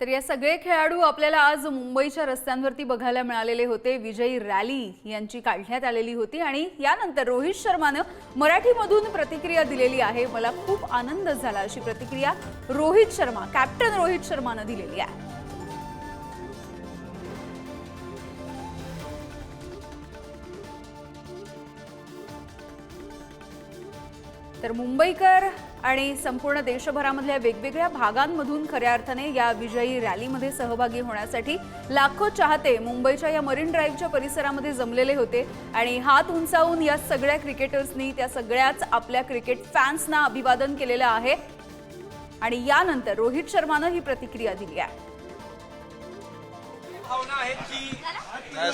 तर या सगळे खेळाडू आपल्याला आज मुंबईच्या रस्त्यांवरती बघायला मिळालेले होते. विजयी रॅली यांची काढण्यात आलेली होती आणि यानंतर रोहित शर्मानं मराठीमधून प्रतिक्रिया दिलेली आहे. मला खूप आनंद झाला अशी प्रतिक्रिया रोहित शर्मा कॅप्टन रोहित शर्मानं दिलेली आहे. तर मुंबईकर आणि संपूर्ण देशभरामधल्या वेगवेगळ्या भागांमधून खऱ्या अर्थाने या विजयी रॅलीमध्ये सहभागी होण्यासाठी लाखो चाहते मुंबईच्या या मरीन ड्राईव्हच्या परिसरामध्ये जमलेले होते. आणि हात उंचावून या सगळ्या क्रिकेटर्सनी त्या सगळ्याच आपल्या क्रिकेट फॅन्सना अभिवादन केलेलं आहे. आणि यानंतर रोहित शर्मानं ही प्रतिक्रिया दिली आहे.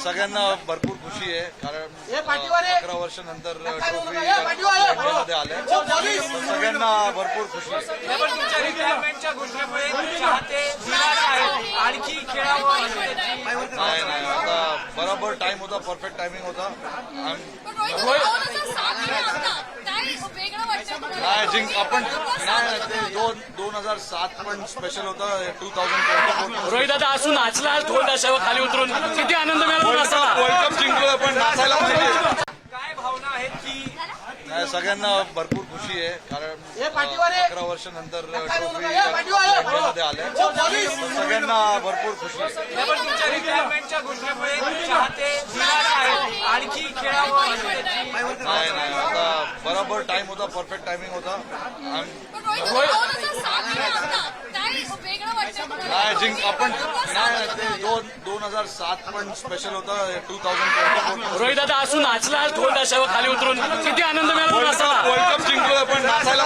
सगळ्यांना भरपूर खुशी आहे कारण अकरा वर्षानंतर ट्रॉफी इंडियामध्ये आले. तर सगळ्यांना भरपूर खुशी. आणखी नाही नाही आता बरोबर टाइम होता परफेक्ट टायमिंग होता. नाही जिंक आपण नाही ते दोन दोन हजार सात पण स्पेशल होतं. Two thousand twenty four Rohit दादा असून नाचला ढोल खाली उतरून. किती आनंद मिळाला वर्ल्ड कप जिंकलो पण नाचायला सगळ्यांना भरपूर खुशी आहे कारण अकरा वर्षानंतर ट्रॉफी इंडियामध्ये आले. सगळ्यांना भरपूर खुशी आहे. आणखी खेळावं नाही नाही आता बरोबर टाइम होता परफेक्ट टायमिंग होता नाही जिंक आपण नाही ते दोन दोन हजार सात पण स्पेशल होतं टू थाउजंड रोहित दादा असून नाचला ढोल खाली उतरून. किती आनंद मिळाला वर्ल्ड कप जिंकलो पण नाचायला